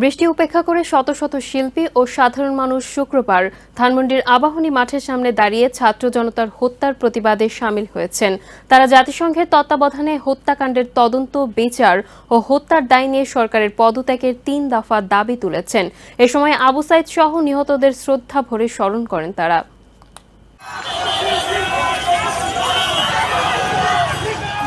বৃষ্টি উপেক্ষা করে শত শত শিল্পী ও সাধারণ মানুষ শুক্রবার ধানমন্ডির আবাহনী মাঠের সামনে দাঁড়িয়ে ছাত্র জনতার হত্যার প্রতিবাদে সামিল হয়েছেন। তারা জাতিসংঘের তত্ত্বাবধানে হত্যাকাণ্ডের তদন্ত, বিচার ও হত্যার দায় নিয়ে সরকারের পদত্যাগের তিন দফা দাবি তুলেছেন। এ সময় আবু সাইদ সহ নিহতদের শ্রদ্ধা ভরে স্মরণ করেন তারা।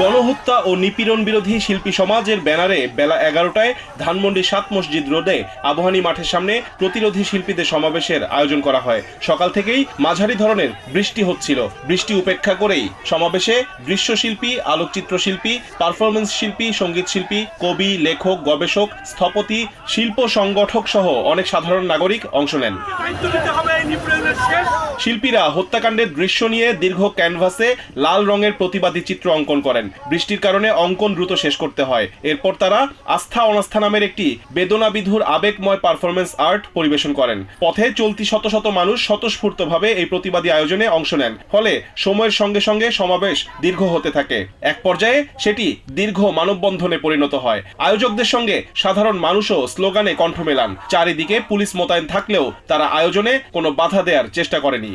গণহত্যা ও নিপীড়ন বিরোধী শিল্পী সমাজের ব্যানারে বেলা এগারোটায় ধানমন্ডি সাত মসজিদ রোডে আবহানী মাঠের সামনে প্রতিরোধী শিল্পীদের সমাবেশের আয়োজন করা হয়। সকাল থেকেই মাঝারি ধরনের বৃষ্টি হচ্ছিল। বৃষ্টি উপেক্ষা করেই সমাবেশে দৃশ্যশিল্পী আলোকচিত্র শিল্পী পারফরমেন্স শিল্পী, সংগীত শিল্পী, কবি, লেখক, গবেষক, স্থপতি, শিল্প সংগঠক সহ অনেক সাধারণ নাগরিক অংশ নেন। শিল্পীরা হত্যাকাণ্ডের দৃশ্য নিয়ে দীর্ঘ ক্যানভাসে লাল রঙের প্রতিবাদী চিত্র অঙ্কন করেন। বৃষ্টির কারণে অঙ্কন দ্রুত শেষ করতে হয়। এরপর তারা আস্থা অনাস্থা নামের একটি বেদনা বিধুর আবেগময় পারফরমেন্স আর্ট পরিবেশন করেন। পথে চলতি শত শত মানুষ স্বতঃস্ফূর্তভাবে এই প্রতিবাদী আয়োজনে অংশ নেন। ফলে সময়ের সঙ্গে সঙ্গে সমাবেশ দীর্ঘ হতে থাকে। এক পর্যায়ে সেটি দীর্ঘ মানববন্ধনে পরিণত হয়। আয়োজকদের সঙ্গে সাধারণ মানুষও স্লোগানে কণ্ঠ মেলান। চারিদিকে পুলিশ মোতায়েন থাকলেও তারা আয়োজনে কোনো বাধা দেওয়ার চেষ্টা করেনি।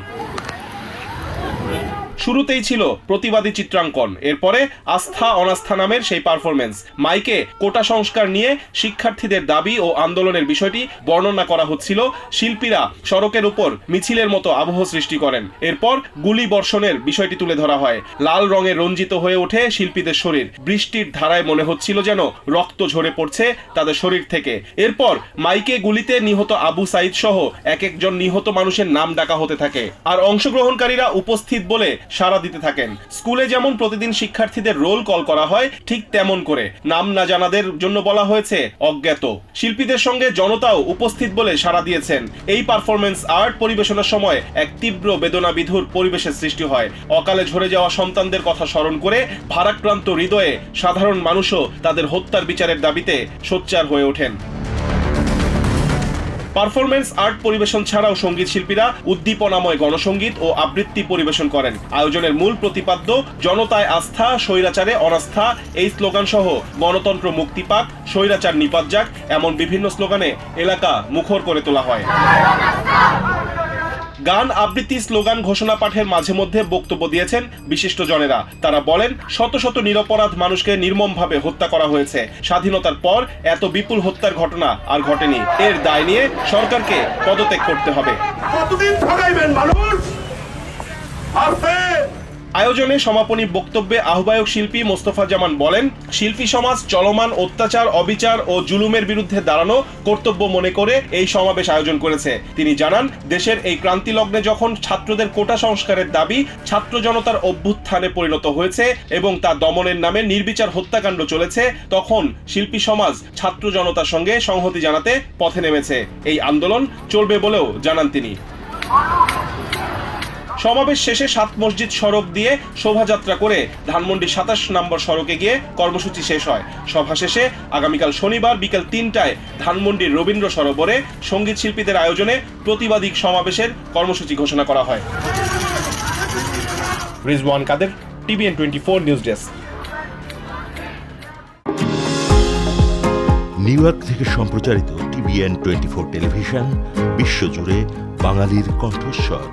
শুরুতেই ছিল প্রতিবাদী চিত্রাঙ্কন। এরপরে আস্থা অনাস্থা নামের সেই পারফরমেন্স মাইকে কোটা সংস্কার নিয়ে শিক্ষার্থীদের দাবি ও আন্দোলনের বিষয়টি বর্ণনা করা হচ্ছিল। শিল্পীরা সড়কের উপর মিছিলের মতো আবহ সৃষ্টি করেন। এরপর গুলি বর্ষণের বিষয়টি তুলে ধরা হয়। লাল রঙে রঞ্জিত হয়ে ওঠে শিল্পীদের শরীর। বৃষ্টির ধারায় মনে হচ্ছিল যেন রক্ত ঝরে পড়ছে তাদের শরীর থেকে। এরপর মাইকে গুলিতে নিহত আবু সাইদ সহ এক একজন নিহত মানুষের নাম ডাকা হতে থাকে। আর অংশগ্রহণকারীরা উপস্থিত বলে সাড়া দিতে থাকেন। স্কুলে যেমন প্রতিদিন শিক্ষার্থীদের রোল কল করা হয়, ঠিক তেমন করে। নাম না জানাদের জন্য বলা হয়েছে, অজ্ঞাত। শিল্পীদের সঙ্গে জনতাও উপস্থিত বলে সাড়া দিয়েছেন। এই পারফরমেন্স আর্ট পরিবেশনার সময় এক তীব্র বেদনা বিধুর পরিবেশের সৃষ্টি হয়। অকালে ঝরে যাওয়া সন্তানদের কথা স্মরণ করে ভারাক্রান্ত হৃদয়ে সাধারণ মানুষও তাদের হত্যার বিচারের দাবিতে সোচ্চার হয়ে ওঠেন। পারফরমেন্স, আর্ট পরিবেশন ছাড়াও সংগীত শিল্পীরা উদ্দীপনাময় গণসঙ্গীত ও আবৃত্তি পরিবেশন করেন। আয়োজনের মূল প্রতিপাদ্য, জনতায় আস্থা, স্বৈরাচারে অনাস্থা, এই স্লোগান সহ গণতন্ত্র মুক্তি পাক, স্বৈরাচার নিপাত যাক, এমন বিভিন্ন স্লোগানে এলাকা মুখর করে তোলা হয়। গান আবৃত্তি স্লোগান ঘোষণা পাঠের মাঝে মধ্যে বক্তব্য দিয়েছেন বিশিষ্ট জনেরা তারা বলেন, শত শত নিরপরাধ মানুষকে নির্মমভাবে হত্যা করা হয়েছে। স্বাধীনতার পর এত বিপুল হত্যার ঘটনা আর ঘটেনি। এর দায় নিয়ে সরকারকে পদত্যাগ করতে হবে। কতদিন ঠকাইবেন মানুষ? আয়োজনে সমাপনী বক্তব্যে আহ্বায়ক শিল্পী মোস্তফা জামান বলেন, শিল্পী সমাজ চলমান অত্যাচার, অবিচার ও জুলুমের বিরুদ্ধে দাঁড়ানো কর্তব্য মনে করে এই সমাবেশ আয়োজন করেছে। তিনি জানান, দেশের এই ক্রান্তি লগ্নে যখন ছাত্রদের কোটা সংস্কারের দাবি ছাত্র জনতার অভ্যুত্থানে পরিণত হয়েছে এবং তা দমনের নামে নির্বিচার হত্যাকাণ্ড চলেছে, তখন শিল্পী সমাজ ছাত্র জনতার সঙ্গে সংহতি জানাতে পথে নেমেছে। এই আন্দোলন চলবে বলেও জানান তিনি। সমাবেশ শেষে সাত মসজিদ সড়ক দিয়ে শোভাযাত্রা করে ধানমন্ডি সাতাশ নম্বর সড়কে গিয়ে কর্মসূচি শেষ হয়। সভা শেষে আগামীকাল শনিবার বিকেল তিনটায় ধানমন্ডির রবীন্দ্র সরোবরে সংগীত শিল্পীদের আয়োজনে প্রতিবাদী সমাবেশের কর্মসূচি ঘোষণা করা হয়। Rizwan Kader, TVN twenty four news desk. New York থেকে সম্প্রচারিত টিভিএন টোয়েন্টি ফোর টেলিভিশন, বিশ্বজুড়ে বাঙালির কণ্ঠস্বর।